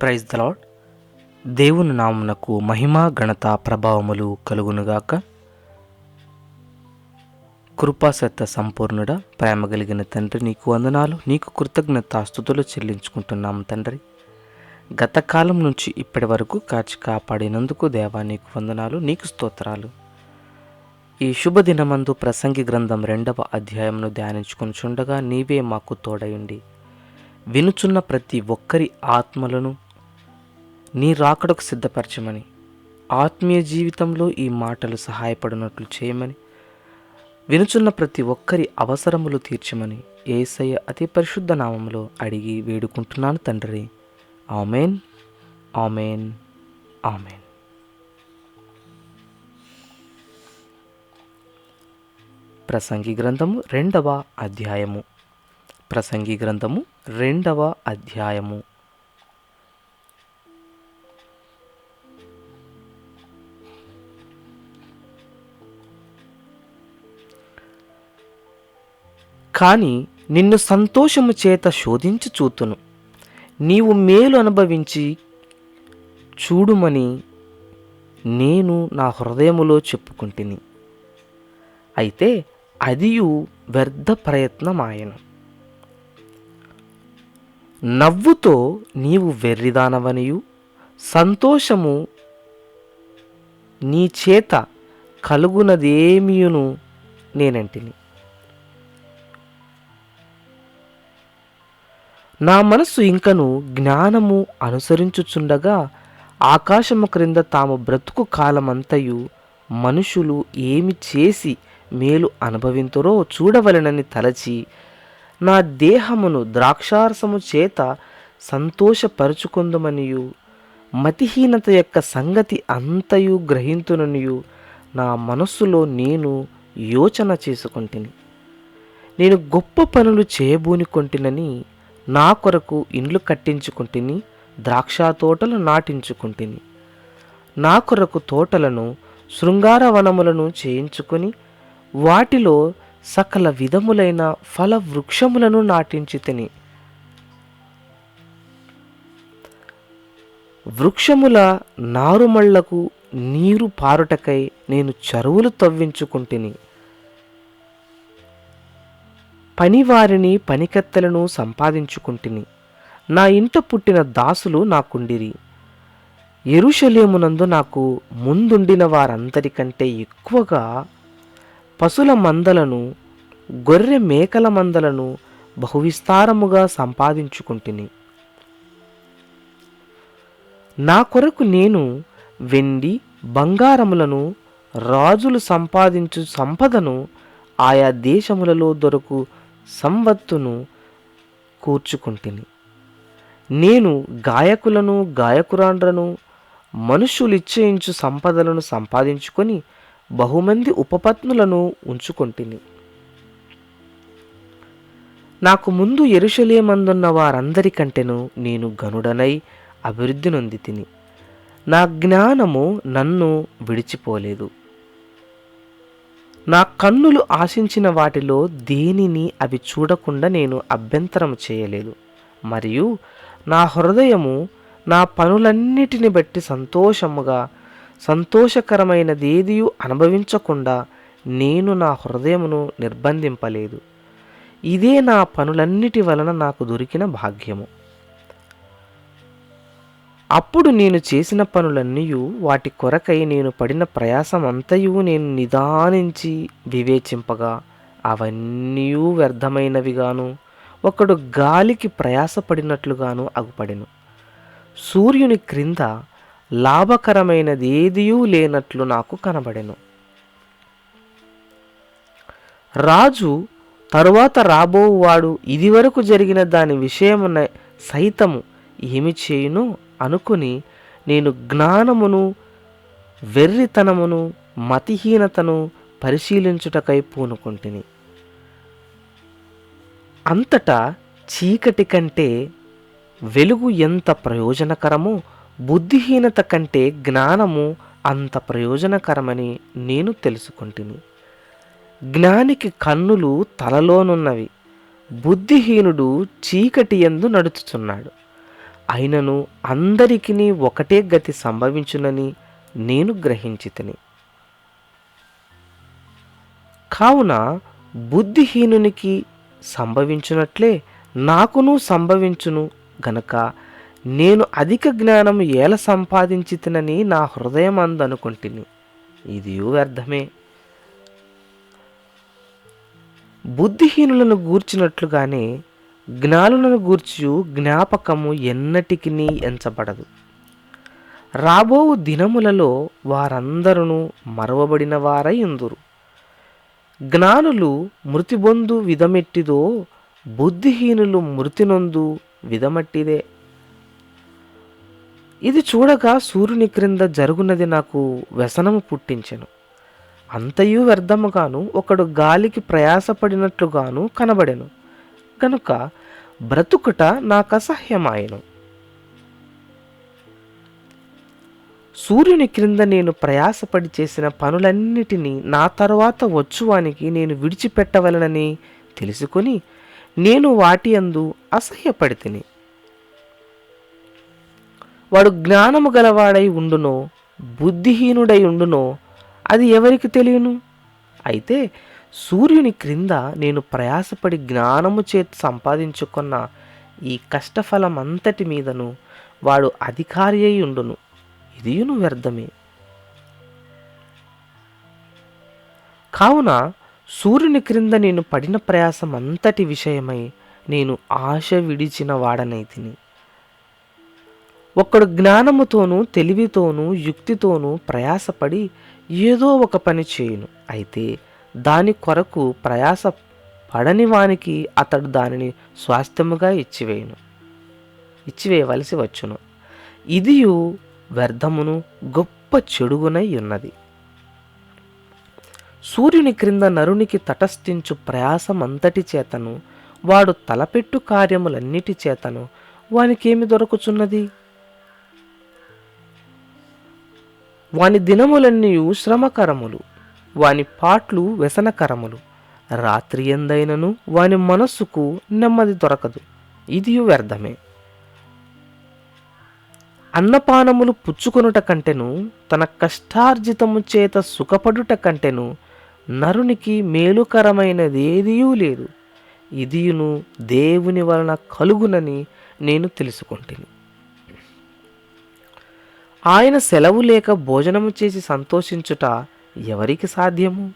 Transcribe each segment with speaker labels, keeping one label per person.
Speaker 1: Praise the lord దేవుని నామునకు మహిమ ఘనత ప్రభావములు కలుగునుగాక. కృపాసత్త సంపూర్ణుడ ప్రేమ కలిగిన తండ్రి నీకు వందనాలు నీకు కృతజ్ఞత స్థుతులు చెల్లించుకుంటున్నాము తండ్రి. గత కాలం నుంచి ఇప్పటి వరకు కాచి కాపాడినందుకు దేవా నీకు వందనాలు నీకు స్తోత్రాలు. ఈ శుభదినమందు ప్రసంగి గ్రంథం రెండవ అధ్యాయంను ధ్యానించుకొని చుండగా నీవే మాకు తోడయుండి. వినుచున్న ప్రతి ఒక్కరి ఆత్మలను నీ రాకడకు సిద్ధపరచమని. ఆత్మీయ జీవితంలో ఈ మాటలు సహాయపడినట్లు చేయమని. వినుచున్న ప్రతి ఒక్కరి అవసరములు తీర్చమని ఏసయ్య అతి పరిశుద్ధ నామంలో అడిగి వేడుకుంటున్నాను తండ్రి. ఆమెన్. ఆమెన్. ఆమెన్. ప్రసంగి గ్రంథము రెండవ అధ్యాయము. ప్రసంగి గ్రంథము రెండవ అధ్యాయము. కానీ నిన్ను సంతోషము చేత శోధించి చూతును నీవు మేలు అనుభవించి చూడుమని నేను నా హృదయములో చెప్పుకుంటుని. అయితే అదియు వ్యర్థ ప్రయత్నమాయను. నవ్వుతో నీవు వెర్రిదానవనియు సంతోషము నీ చేత కలుగునదేమియును నేనంటిని. నా మనస్సు ఇంకను జ్ఞానము అనుసరించుచుండగా ఆకాశము క్రింద తాము బ్రతుకు కాలమంతయు మనుషులు ఏమి చేసి మేలు అనుభవింతురో చూడవలెనని తలచి నా దేహమును ద్రాక్షారసము చేత సంతోషపరుచుకుందుమనియు. మతిహీనత యొక్క సంగతి అంతయు గ్రహింతుననియు. నా మనస్సులో నేను యోచన చేసుకుంటుని. నేను గొప్ప పనులు చేయబూనికొంటినని నా కొరకు ఇండ్లు కట్టించుకుంటుని ద్రాక్ష తోటలు నాటించుకుంటుని. నా కొరకు తోటలను శృంగార వనములను చేయించుకొని వాటిలో సకల విధములైన ఫల వృక్షములను నాటించి తిని వృక్షముల నారుమళ్ళకు నీరు పారుటకై నేను చెరువులు తవ్వించుకుంటుని. పనివారిని పనికత్తెలను సంపాదించుకుంటుని. నా ఇంట పుట్టిన దాసులు నాకుండిరి. ఎరుషలేమునందు నాకు ముందుండిన వారందరికంటే ఎక్కువగా పశుల మందలను గొర్రె మేకల మందలను బహువిస్తారముగా సంపాదించుకుంటుని. నా కొరకు నేను వెండి బంగారములను రాజులు సంపాదించు సంపదను ఆయా దేశములలో దొరకు సంవత్తును కూర్చుకుంటుని. నేను గాయకులను గాయకురాండ్రను మనుషులిచ్చేయించు సంపదలను సంపాదించుకొని బహుమంది ఉపపత్నులను ఉంచుకొంటిని. నాకు ముందు ఎరుషలేమందున్న వారందరికంటేను నేను గనుడనై అభివృద్ధి నొంది తిని నా జ్ఞానము నన్ను విడిచిపోలేదు. నా కన్నులు ఆశించిన వాటిలో దేనిని అవి చూడకుండా నేను అభ్యంతరం చేయలేదు. మరియు నా హృదయము నా పనులన్నిటిని బట్టి సంతోషముగా సంతోషకరమైనదేదియు అనుభవించకుండా నేను నా హృదయమును నిర్బంధింపలేదు. ఇదే నా పనులన్నిటి వలన నాకు దొరికిన భాగ్యము. అప్పుడు నేను చేసిన పనులన్నీ వాటి కొరకై నేను పడిన ప్రయాసం అంతయు నేను నిదానించి వివేచింపగా అవన్నీ వ్యర్థమైనవిగాను. ఒకడు గాలికి ప్రయాసపడినట్లుగాను అగుపడెను. సూర్యుని క్రింద లాభకరమైనది ఏదియూ లేనట్లు నాకు కనబడెను. రాజు తరువాత రాబోవాడు ఇదివరకు జరిగిన దాని విషయమున సైతము ఏమి చేయును? అనుకుని నేను జ్ఞానమును వెర్రితనమును మతిహీనతను పరిశీలించుటకై పూనుకుంటుని. అంతటా చీకటి కంటే వెలుగు ఎంత ప్రయోజనకరమో బుద్ధిహీనత కంటే జ్ఞానము అంత ప్రయోజనకరమని నేను తెలుసుకుంటుని. జ్ఞానికి కన్నులు తలలోనున్నవి బుద్ధిహీనుడు చీకటి ఎందు నడుచుచున్నాడు. అయినను అందరికీ ఒకటే గతి సంభవించునని నేను గ్రహించితిని. కావున బుద్ధిహీనునికి సంభవించునట్లే నాకును సంభవించును గనక నేను అధిక జ్ఞానం ఏల సంపాదించితినని నా హృదయం అందనుకుంటుని ఇది వ్యర్థమే. బుద్ధిహీనులను గూర్చినట్లుగానే జ్ఞానులను గూర్చి జ్ఞాపకము ఎన్నటికి ఎంచబడదు. రాబో దినములలో వారందరూ మరవబడిన వారై ఉందురు. జ్ఞానులు మృతిబొందు విధమెట్టిదో బుద్ధిహీనులు మృతినొందు విధమట్టిదే. ఇది చూడగా సూర్యుని క్రింద జరుగునది నాకు వ్యసనము పుట్టించెను. అంతయు వ్యర్థముగాను ఒకడు గాలికి ప్రయాసపడినట్లుగాను కనబడెను. కనుక బ్రతుకుట నాకు అసహ్యమాయను సూర్యుని క్రింద నేను ప్రయాసపడి చేసిన పనులన్నిటినీ నా తరువాత వచ్చువానికి నేను విడిచిపెట్టవలనని తెలుసుకొని నేను వాటి అందు అసహ్యపడితిని. వాడు జ్ఞానము గలవాడై ఉండునో బుద్ధిహీనుడై ఉండునో అది ఎవరికి తెలియను? అయితే సూర్యుని క్రింద నేను ప్రయాసపడి జ్ఞానము చేతి సంపాదించుకున్న ఈ కష్టఫలం అంతటి మీదను వాడు అధికారి అయి ఉండును. ఇదియును వ్యర్థమే. కావున సూర్యుని క్రింద నేను పడిన ప్రయాసం అంతటి విషయమై నేను ఆశ విడిచిన వాడనైతిని ఒకడు జ్ఞానముతోనూ తెలివితోనూ యుక్తితోనూ ప్రయాసపడి ఏదో ఒక పని చేయును. అయితే దాని కొరకు ప్రయాస పడని వానికి అతడు దానిని స్వాస్థ్యముగా ఇచ్చివేయును. ఇచ్చివేయవలసి వచ్చును. ఇదియు వ్యర్థమును గొప్ప చెడుగునై ఉన్నది. సూర్యుని క్రింద నరునికి తటస్థించు ప్రయాసమంతటి చేతను వాడు తలపెట్టు కార్యములన్నిటి చేతను వానికేమి దొరకుచున్నది? వాని దినములన్నీ శ్రమకరములు. వాని పాట్లు వ్యసనకరములు. రాత్రి ఎందైనను వాని మనస్సుకు నెమ్మది దొరకదు. ఇది వ్యర్థమే. అన్నపానములు పుచ్చుకొనుట కంటెను తన కష్టార్జితము చేత సుఖపడుట కంటెను నరునికి మేలుకరమైనదేదియూ లేదు. ఇదియును దేవుని వలన కలుగునని నేను తెలుసుకుంటుని. ఆయన సెలవు లేక భోజనము చేసి సంతోషించుట ఎవరికి సాధ్యము?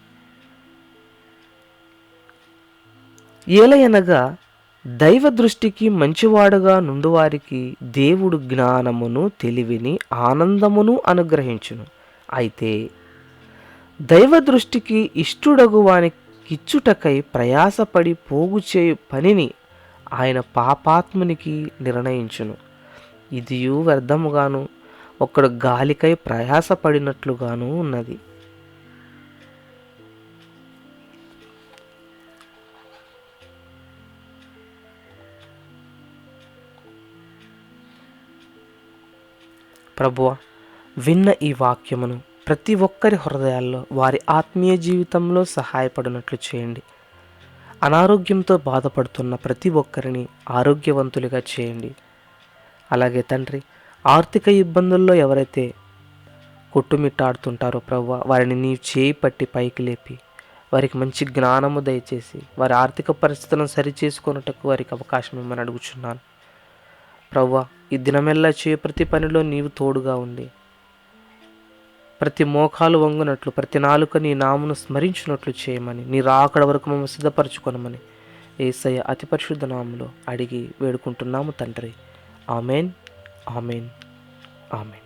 Speaker 1: ఏలయనగా దైవ దృష్టికి మంచివాడుగా నుండువారికి దేవుడు జ్ఞానమును తెలివిని ఆనందమును అనుగ్రహించును. అయితే దైవ దృష్టికి ఇష్టుడగు వానికిచ్చుటకై ప్రయాసపడి పోగు చేయు పనిని ఆయన పాపాత్మునికి నిర్ణయించును. ఇదియు వ్యర్థముగాను ఒకడు గాలికై ప్రయాసపడినట్లుగాను ఉన్నది. ప్రభువ విన్న ఈ వాక్యమును ప్రతి ఒక్కరి హృదయాల్లో వారి ఆత్మీయ జీవితంలో సహాయపడినట్లు చేయండి. అనారోగ్యంతో బాధపడుతున్న ప్రతి ఒక్కరిని ఆరోగ్యవంతులుగా చేయండి. అలాగే తండ్రి ఆర్థిక ఇబ్బందుల్లో ఎవరైతే కొట్టుమిట్టాడుతుంటారో ప్రవ్వ వారిని నీ చేయి పట్టి పైకి లేపి వారికి మంచి జ్ఞానము దయచేసి వారి ఆర్థిక పరిస్థితులను సరిచేసుకున్నట్టుకు వారికి అవకాశం ఇవ్వమని అడుగుచున్నాను. ప్రవ్వ ఈ దినమెల్లా చేయ ప్రతి పనిలో నీవు తోడుగా ఉండి ప్రతి మోకాలు వంగునట్లు ప్రతి నాలుక నీ నామును స్మరించినట్లు చేయమని నీ రాకడ వరకు మమ్మల్ని సిద్ధపరచుకొనమని ఏసయ్య అతి పరిశుద్ధ నామంలో అడిగి వేడుకుంటున్నాము తండ్రి. Amen amen amen.